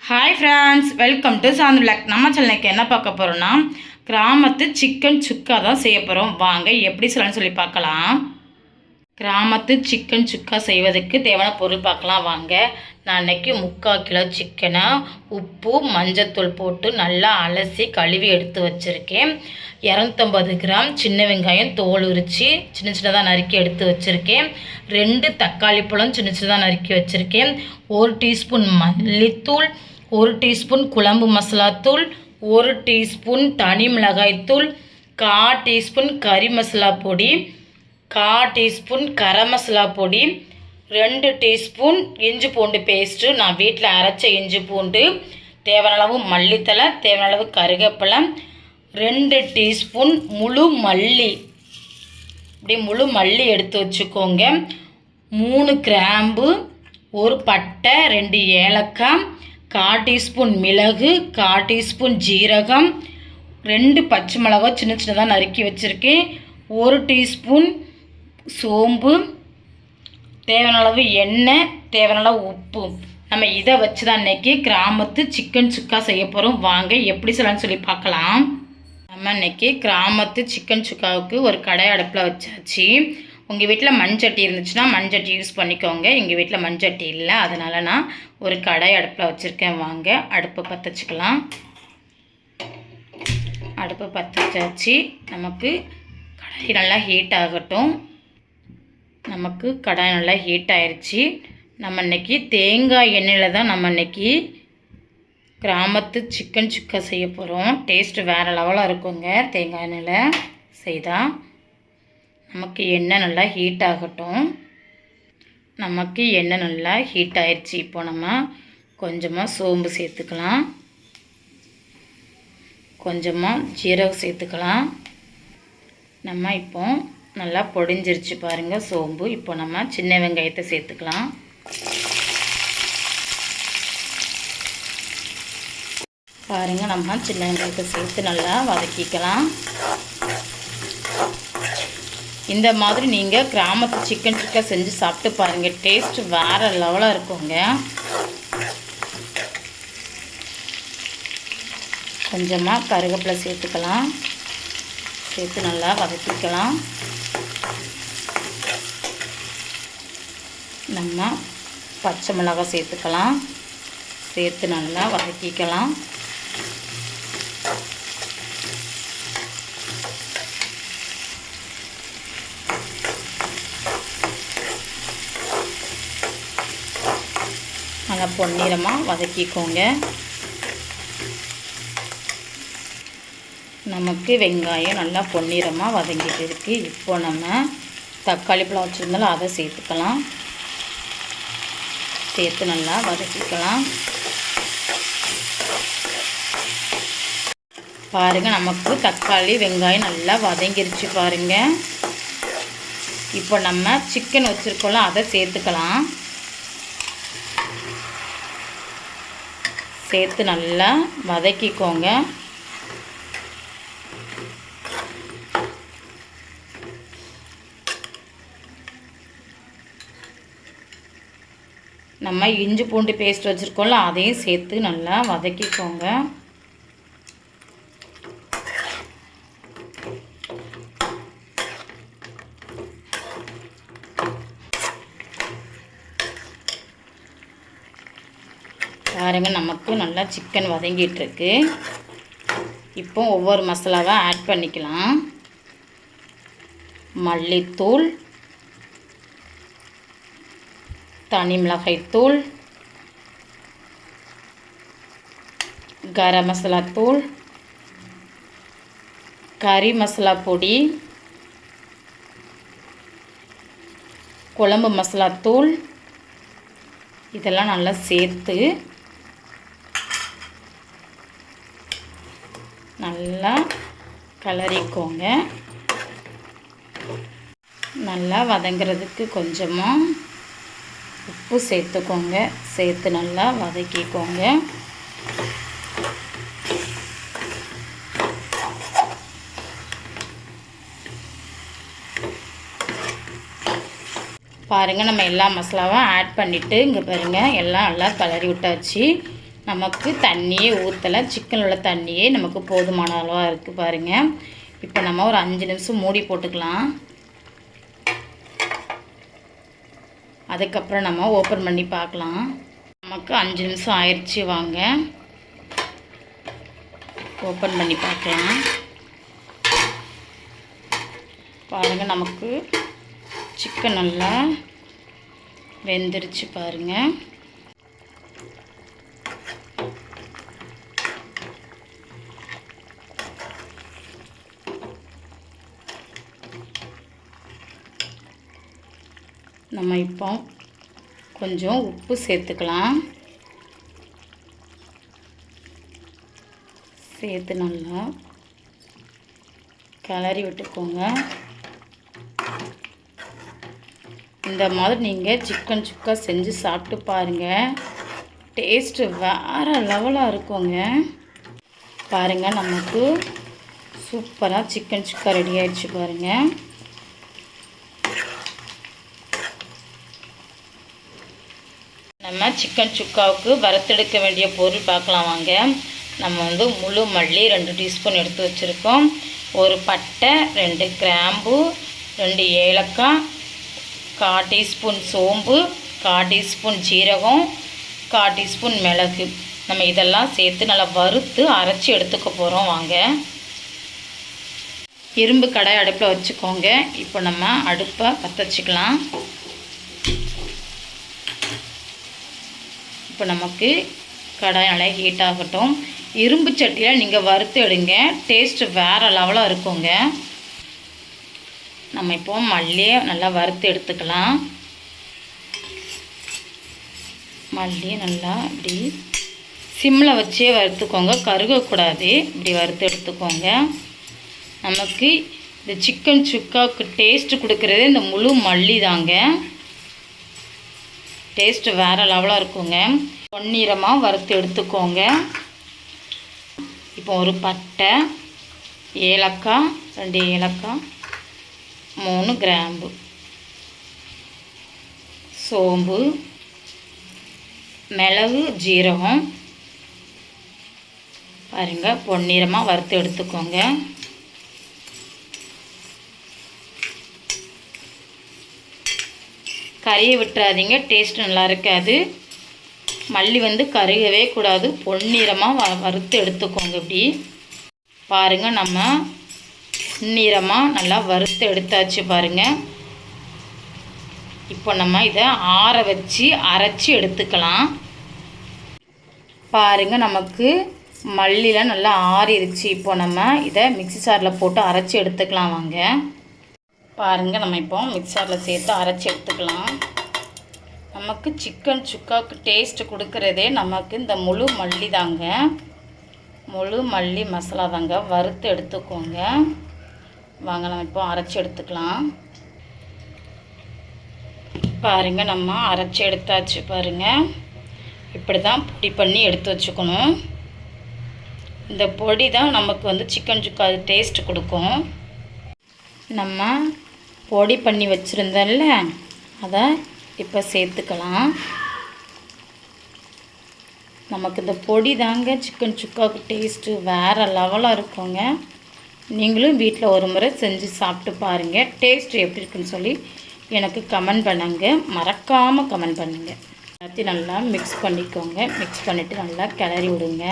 Hi friends welcome to Saanth vlog நம்ம சேனலுக்கு என்ன பார்க்க போகிறோம்னா கிராமத்து சிக்கன் சுக்கா தான் செய்ய போகிறோம் வாங்க எப்படி சொல்லணும்னு சொல்லி பார்க்கலாம். கிராமத்து சிக்கன் சுக்கா செய்வதற்கு தேவையான பொருள் பார்க்கலாம். வாங்க நான் அன்றைக்கி முக்கால் கிலோ சிக்கனை உப்பு மஞ்சத்தூள் போட்டு நல்லா அலசி கழுவி எடுத்து வச்சுருக்கேன். இரநூத்தம்பது கிராம் சின்ன வெங்காயம் தோல் உரித்து சின்ன சின்னதாக நறுக்கி எடுத்து வச்சுருக்கேன். ரெண்டு தக்காளி பழம் சின்ன சின்னதாக நறுக்கி வச்சுருக்கேன். ஒரு டீஸ்பூன் மல்லித்தூள் ஒரு டீஸ்பூன் குழம்பு மசாலாத்தூள் ஒரு டீஸ்பூன் தனி மிளகாய்த்தூள் கா டீஸ்பூன் கறி மசாலா பொடி கா டீஸ்பூன் கரம் மசாலா பொடி ரெண்டு டீஸ்பூன் இஞ்சி பூண்டு பேஸ்ட்டு நான் வீட்டில் அரைச்ச இஞ்சி பூண்டு தேவையான அளவு மல்லித்தலை தேவையான அளவு கருவேப்பிலை ரெண்டு டீஸ்பூன் முழு மல்லி. இப்படி முழு மல்லி எடுத்து வச்சுக்கோங்க. மூணு கிராம்பு ஒரு பட்டை ரெண்டு ஏலக்காய் கா டீஸ்பூன் மிளகு கா டீஸ்பூன் ஜீரகம் ரெண்டு பச்சை மிளகாய் சின்ன சின்னதாக நறுக்கி வச்சுருக்கேன். ஒரு டீஸ்பூன் சோம்பு தேவையான அளவு எண்ணெய் தேவையான அளவு உப்பு. நம்ம இதை வச்சு தான் இன்றைக்கி கிராமத்து சிக்கன் சுக்கா செய்ய போகிறோம் வாங்க எப்படி சொல்லலாம்னு சொல்லி பார்க்கலாம். நம்ம இன்றைக்கி கிராமத்து சிக்கன் சுக்காவுக்கு ஒரு கடை அடுப்பில் வச்சாச்சு. உங்கள் வீட்டில் மண்சட்டி இருந்துச்சுன்னா மண்சட்டி யூஸ் பண்ணிக்கோங்க. எங்கள் வீட்டில் மண்சட்டி இல்லை அதனால் நான் ஒரு கடை அடுப்பில் வச்சுருக்கேன். வாங்க அடுப்பை பற்ற வச்சுக்கலாம் அடுப்பை பற்ற வச்சாச்சு நமக்கு கடாய் நல்லா ஹீட் ஆகட்டும். நமக்கு கடாய் நல்லா ஹீட் ஆயிடுச்சு நம்ம இன்றைக்கி தேங்காய் எண்ணெயில் தான் நம்ம இன்றைக்கி கிராமத்து சிக்கன் சுக்கா செய்ய போகிறோம் டேஸ்ட்டு வேறு லெவலாக இருக்குங்க. தேங்காய் எண்ணெயில் செய்தால் நமக்கு எண்ணெய் நல்லா ஹீட் ஆகட்டும். நமக்கு எண்ணெய் நல்லா ஹீட் ஆயிடுச்சு இப்போ நம்ம கொஞ்சமாக சோம்பு சேர்த்துக்கலாம். கொஞ்சமாக ஜீரகம் சேர்த்துக்கலாம். நம்ம இப்போ நல்லா பொடிஞ்சிருச்சு பாருங்கள் சோம்பு. இப்போ நம்ம சின்ன வெங்காயத்தை சேர்த்துக்கலாம். பாருங்கள் நம்ம சின்ன வெங்காயத்தை சேர்த்து நல்லா வதக்கிக்கலாம். இந்த மாதிரி நீங்கள் கிராமத்து சிக்கன் சுக்கா செஞ்சு சாப்பிட்டு பாருங்கள் டேஸ்ட் வேறு லெவலாக இருக்குங்க. கொஞ்சமாக கருவேப்பிலை சேர்த்துக்கலாம். சேர்த்து நல்லா வதக்கிக்கலாம். நம்ம பச்சை மிளகாய் சேர்த்துக்கலாம். சேர்த்து நல்லா வதக்கிக்கலாம். நல்லா பொன்னிறமாக வதக்கிக்கோங்க. நமக்கு வெங்காயம் நல்லா பொன்னிறமாக வதங்கிட்டு இருக்குது இப்போ நம்ம தக்காளி பழம் வச்சுருந்தாலும் அதை சேர்த்துக்கலாம். சேர்த்து நல்லா வதக்கிக்கலாம். பாருங்கள் நமக்கு தக்காளி வெங்காயம் நல்லா வதங்கிருச்சு பாருங்கள் இப்போ நம்ம சிக்கன் வச்சுருக்கோம்ல அதை சேர்த்துக்கலாம். சேர்த்து நல்லா வதக்கிக்கோங்க. நம்ம இஞ்சி பூண்டு பேஸ்ட் வச்சுருக்கோம்ல அதையும் சேர்த்து நல்லா வதக்கிக்கோங்க. பாருங்கள் நமக்கு நல்லா சிக்கன் வதங்கிட்டுருக்கு. இப்போ ஒவ்வொரு மசாலாவாக ஆட் பண்ணிக்கலாம். மல்லித்தூள் தனி மிளகாய்த்தூள் கரம் மசாலா தூள் கறி மசாலா பொடி குழம்பு மசாலா தூள் இதெல்லாம் நல்லா சேர்த்து நல்லா கலரிக்கோங்க. நல்லா வதங்கிறதுக்கு கொஞ்சமாக உப்பு சேர்த்துக்கோங்க. சேர்த்து நல்லா வதக்கிக்கோங்க. பாருங்கள் நம்ம எல்லா மசாலாவும் ஆட் பண்ணிவிட்டு இங்கே பாருங்கள் எல்லாம் நல்லா கலரி விட்டாச்சு. நமக்கு தண்ணியே ஊற்றலை சிக்கன் உள்ள தண்ணியே நமக்கு போதுமான அளவாக இருக்குது பாருங்கள் இப்போ நம்ம ஒரு அஞ்சு நிமிஷம் மூடி போட்டுக்கலாம். அதுக்கப்புறம் நம்ம ஓப்பன் பண்ணி பார்க்கலாம். நமக்கு அஞ்சு நிமிஷம் ஆயிடுச்சு வாங்க. ஓப்பன் பண்ணி பார்க்கலாம். பாருங்கள் நமக்கு சிக்கன் நல்லா வெந்துருச்சு பாருங்கள் நம்ம இப்போ கொஞ்சம் உப்பு சேர்த்துக்கலாம். சேர்த்து நல்லா கிளறி விட்டுக்கோங்க. இந்த மாதிரி நீங்கள் சிக்கன் சுக்கா செஞ்சு சாப்பிட்டு பாருங்கள் டேஸ்ட்டு வேறு லெவலாக இருக்குங்க. பாருங்கள் நமக்கு சூப்பராக சிக்கன் சுக்கா ரெடி ஆகிடுச்சு பாருங்கள் நம்ம சிக்கன் சுக்காவுக்கு வறுத்தெடுக்க வேண்டிய பொருள் பார்க்கலாம் வாங்க. நம்ம வந்து முழு மல்லி ரெண்டு டீஸ்பூன் எடுத்து வச்சுருக்கோம். ஒரு பட்டை ரெண்டு கிராம்பு ரெண்டு ஏலக்காய் கால் டீஸ்பூன் சோம்பு கால் டீஸ்பூன் ஜீரகம் கால் டீஸ்பூன் மிளகு. நம்ம இதெல்லாம் சேர்த்து நல்லா வறுத்து அரைச்சி எடுத்துக்க போகிறோம் வாங்க. இரும்பு கடாய் அடுப்பில் வச்சுக்கோங்க. இப்போ நம்ம அடுப்பை பற்ற வச்சுக்கலாம் இப்போ நமக்கு கடாய் நல்லா ஹீட் ஆகட்டும். இரும்பு சட்டியில் நீங்கள் வறுத்து எடுங்க. டேஸ்ட்டு வேறு லெவலாக இருக்குங்க. நம்ம இப்போ மல்லியை நல்லா வறுத்து எடுத்துக்கலாம். மல்லி நல்லா இப்படி சிம்மில் வச்சே வறுத்துக்கோங்க. கருகக்கூடாது. இப்படி வறுத்து எடுத்துக்கோங்க. நமக்கு இந்த சிக்கன் சுக்காவுக்கு டேஸ்ட்டு கொடுக்குறது இந்த முழு மல்லி தாங்க. டேஸ்ட்டு வேறு லெவலாக இருக்குங்க. பொன்னிறமாக வறுத்து எடுத்துக்கோங்க. இப்போ ஒரு பட்டை ஏலக்காய் ரெண்டு ஏலக்காய் மூணு கிராம்பு சோம்பு மிளகு ஜீரகம். பாருங்கள் பொன்னிறமாக வறுத்து எடுத்துக்கோங்க. கறியை விட்டுறாதீங்க. டேஸ்ட் நல்லா இருக்காது. மல்லி வந்து கருகவே கூடாது. பொன்னிறமாக வ வறுத்து எடுத்துக்கோங்க இப்படி. பாருங்கள் நம்ம பொன்னிறமாக நல்லா வறுத்து எடுத்தாச்சு பாருங்கள் இப்போ நம்ம இதை ஆற வச்சு அரைச்சி எடுத்துக்கலாம். பாருங்கள் நமக்கு மல்லியெலாம் நல்லா ஆறிடுச்சு இப்போ நம்ம இதை மிக்சி சாரில் போட்டு அரைச்சி எடுத்துக்கலாம் வாங்க. பாருங்கள் நம்ம இப்போ மிக்சரில் சேர்த்து அரைச்சி எடுத்துக்கலாம். நமக்கு சிக்கன் சுக்காவுக்கு டேஸ்ட் கொடுக்குறதே நமக்கு இந்த முழு மல்லி தாங்க. முழு மல்லி மசாலா தாங்க. வறுத்து எடுத்துக்கோங்க. வாங்க நம்ம இப்போ அரைச்சி எடுத்துக்கலாம். பாருங்கள் நம்ம அரைச்சி எடுத்தாச்சு பாருங்கள் இப்படி தான் பொடி பண்ணி எடுத்து வச்சுக்கணும். இந்த பொடி தான் நமக்கு வந்து சிக்கன் சுக்கா டேஸ்ட் கொடுக்கும். நம்ம பொடி பண்ணி வச்சுருந்தேன்ல அதை இப்போ சேர்த்துக்கலாம். நமக்கு இந்த பொடி தாங்க சிக்கன் சுக்காவுக்கு டேஸ்ட்டு வேறு லெவலாக இருக்குங்க. நீங்களும் வீட்டில் ஒரு முறை செஞ்சு சாப்பிட்டு பாருங்கள் டேஸ்ட்டு எப்படி இருக்குன்னு சொல்லி எனக்கு கமெண்ட் பண்ணுங்க. மறக்காமல் கமெண்ட் பண்ணுங்கள் எல்லாத்தையும் நல்லா மிக்ஸ் பண்ணிக்கோங்க. மிக்ஸ் பண்ணிவிட்டு நல்லா கிளறி விடுங்க.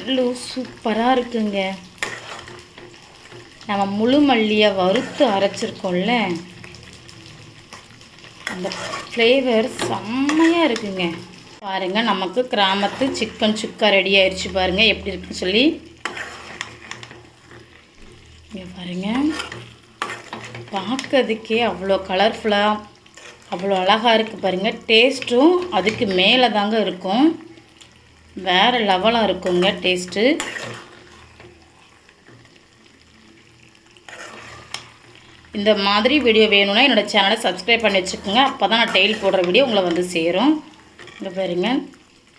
ஸ்மெல்லு சூப்பராக இருக்குங்க. நம்ம முழு மல்லியை வறுத்து அரைச்சிருக்கோம்ல. அந்த ஃப்ளேவர் செம்மையாக இருக்குங்க. பாருங்கள் நமக்கு கிராமத்து சிக்கன் சுக்கா ரெடி ஆயிடுச்சு பாருங்கள் எப்படி இருக்குன்னு சொல்லி. இங்கே பாருங்கள் பார்க்கறதுக்கே அவ்வளோ கலர்ஃபுல்லாக அவ்வளோ அழகாக இருக்குது பாருங்கள் டேஸ்ட்டும் அதுக்கு மேலே தாங்க இருக்கும். வேறு லெவலாக இருக்குங்க டேஸ்ட்டு இந்த மாதிரி வீடியோ வேணும்னா என்னோடய சேனலை சப்ஸ்கிரைப் பண்ணி வச்சுக்கோங்க. அப்போ தான் நான் டெய்லி போடுற வீடியோ உங்களை வந்து சேரும். இங்கே பாருங்க.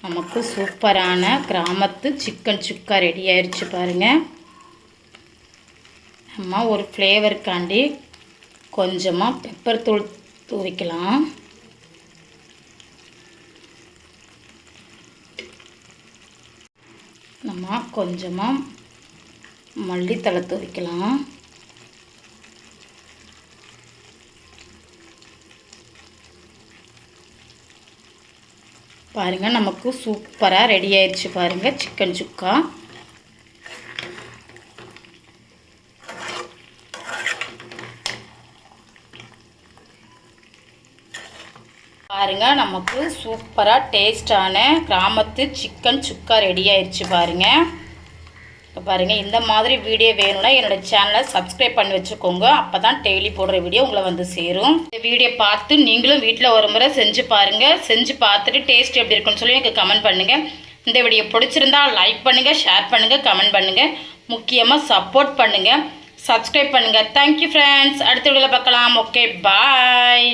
நமக்கு சூப்பரான கிராமத்து சிக்கன் சுக்கா ரெடி ஆயிடுச்சு பாருங்கள் நம்ம ஒரு ஃப்ளேவருக்காண்டி கொஞ்சமாக பெப்பர் தூள் தூவிக்கலாம். நம்ம கொஞ்சமாக மல்லித்தலை தூவிக்கலாம். பாருங்கள் நமக்கு சூப்பராக ரெடி ஆயிடுச்சு பாருங்கள் சிக்கன் சுக்கா. பாருங்க நமக்கு சூப்பராக டேஸ்டான கிராமத்து சிக்கன் சுக்கா ரெடி ஆயிடுச்சு பாருங்க. இப்போ பாருங்கள் இந்த மாதிரி வீடியோ வேணும்னா என்னோடய சேனலை சப்ஸ்கிரைப் பண்ணி வச்சுக்கோங்க. அப்போ தான் டெய்லி போடுற வீடியோ உங்களை வந்து சேரும். இந்த வீடியோ பார்த்து நீங்களும் வீட்டில் ஒரு முறை செஞ்சு பாருங்கள் செஞ்சு பார்த்துட்டு டேஸ்ட் எப்படி இருக்குன்னு சொல்லி எனக்கு கமெண்ட் பண்ணுங்கள் இந்த வீடியோ பிடிச்சிருந்தா லைக் பண்ணுங்கள் ஷேர் பண்ணுங்கள் கமெண்ட் பண்ணுங்கள் முக்கியமாக சப்போர்ட் பண்ணுங்கள் சப்ஸ்கிரைப் பண்ணுங்கள் தேங்க்யூ ஃப்ரெண்ட்ஸ் அடுத்த வீடியோவில் பார்க்கலாம். Okay bye